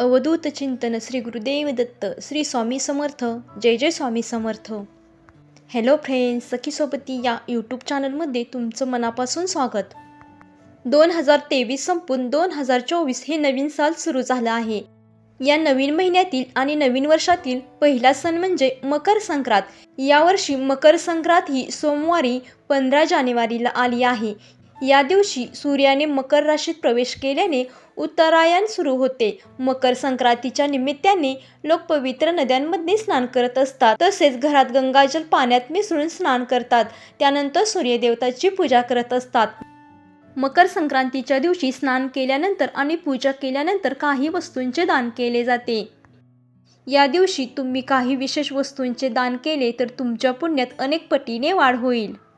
अवधूत चिंतन श्री गुरुदेव दत्त श्री स्वामी समर्थ जय जय स्वामी समर्थ. हॅलो फ्रेंड्स सखीसोबती या यूट्यूब चॅनलमध्ये तुमचं मनापासून स्वागत. दोन हजार तेवीस संपून दोन हजार चोवीस हे नवीन साल सुरू झालं आहे. या नवीन महिन्यातील आणि नवीन वर्षातील पहिला सण म्हणजे मकर संक्रांत. यावर्षी मकर संक्रांत ही सोमवारी पंधरा जानेवारीला आली आहे. या दिवशी सूर्याने मकर राशीत प्रवेश केल्याने उत्तरायण सुरू होते. मकर संक्रांतीच्या निमित्ताने लोक पवित्र नद्यांमध्ये स्नान करत असतात. तसेच घरात गंगाजल पाण्यात मिसळून स्नान करतात. त्यानंतर सूर्यदेवताची पूजा करत असतात. मकर संक्रांतीच्या दिवशी स्नान केल्यानंतर आणि पूजा केल्यानंतर काही वस्तूंचे दान केले जाते. या दिवशी तुम्ही काही विशेष वस्तूंचे दान केले तर तुमच्या पुण्यात अनेक पटीने वाढ होईल.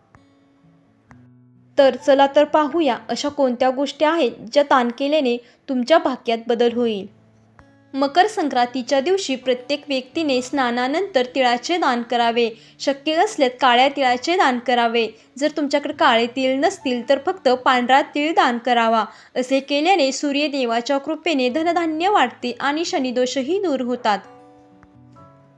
तर चला तर पाहूया अशा कोणत्या गोष्टी आहेत ज्या दान केल्याने तुमच्या भाग्यात बदल होईल. मकर संक्रांतीच्या दिवशी प्रत्येक व्यक्तीने स्नानानंतर तिळाचे दान करावे. शक्य असल्यास काळ्या तिळाचे दान करावे. जर तुमच्याकडे काळे तिळ नसतील तर फक्त पांढरा तिळ दान करावा. असे केल्याने सूर्यदेवाच्या कृपेने धनधान्य वाढते आणि शनिदोषही दूर होतात.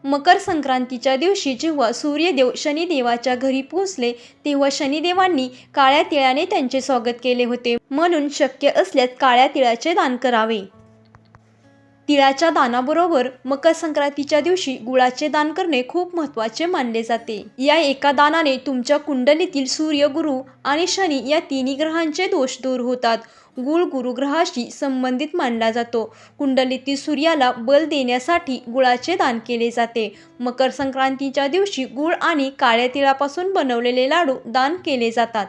मकर संक्रांतीच्या दिवशी जेव्हा सूर्यदेव शनिदेवाच्या घरी पोहोचले तेव्हा शनिदेवांनी काळ्या तिळाने त्यांचे स्वागत केले होते. म्हणून शक्य असल्यास काळ्या तिळाचे दान करावे. तिळाच्या दानाबरोबर मकर संक्रांतीच्या दिवशी गुळाचे दान करणे खूप महत्त्वाचे मानले जाते. या एका दानाने तुमच्या कुंडलीतील सूर्य गुरु आणि शनी या तिन्ही ग्रहांचे दोष दूर होतात. गुळ गुरुग्रहाशी संबंधित मानला जातो. कुंडलीतील सूर्याला बल देण्यासाठी गुळाचे दान केले जाते. मकर संक्रांतीच्या दिवशी गुळ आणि काळ्या तिळापासून बनवलेले लाडू दान केले जातात.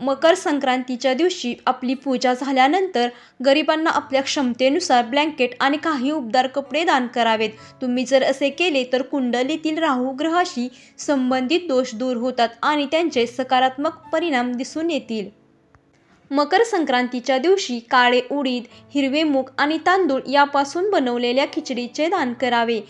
मकर संक्रांतीच्या दिवशी आपली पूजा झाल्यानंतर गरिबांना आपल्या क्षमतेनुसार ब्लँकेट आणि काही उबदार कपडे दान करावेत. तुम्ही जर असे केले तर कुंडलीतील राहू ग्रहाशी संबंधित दोष दूर होतात आणि त्यांचे सकारात्मक परिणाम दिसून येतील. मकर संक्रांतीच्या दिवशी काळे उडीद हिरवे मूग आणि तांदूळ यापासून बनवलेल्या खिचडीचे दान करावे.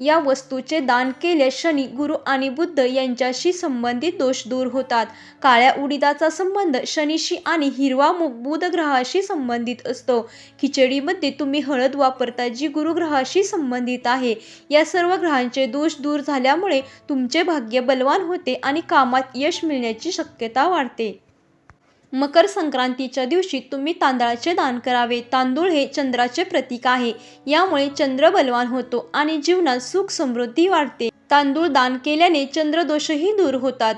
या वस्तूचे दान केल्यास शनी गुरु आणि बुद्ध यांच्याशी संबंधित दोष दूर होतात. काळ्या उडीदाचा संबंध शनीशी आणि हिरवा बुध ग्रहाशी संबंधित असतो. खिचडीमध्ये तुम्ही हळद वापरता जी गुरुग्रहाशी संबंधित आहे. या सर्व ग्रहांचे दोष दूर झाल्यामुळे तुमचे भाग्य बलवान होते आणि कामात यश मिळण्याची शक्यता वाढते. मकर संक्रांतीच्या दिवशी तुम्ही तांदळाचे दान करावे. तांदूळ हे चंद्राचे प्रतीक आहे. यामुळे चंद्र बलवान होतो आणि जीवनात सुख समृद्धी वाढते. तांदूळ दान केल्याने चंद्रदोषही दूर होतात.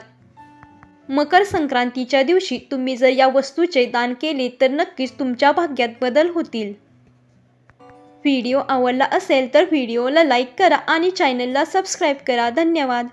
मकर संक्रांतीच्या दिवशी तुम्ही जर या वस्तूचे दान केले तर नक्कीच तुमच्या भाग्यात बदल होतील. व्हिडिओ आवडला असेल तर व्हिडिओला लाईक करा आणि चॅनलला सबस्क्राईब करा. धन्यवाद.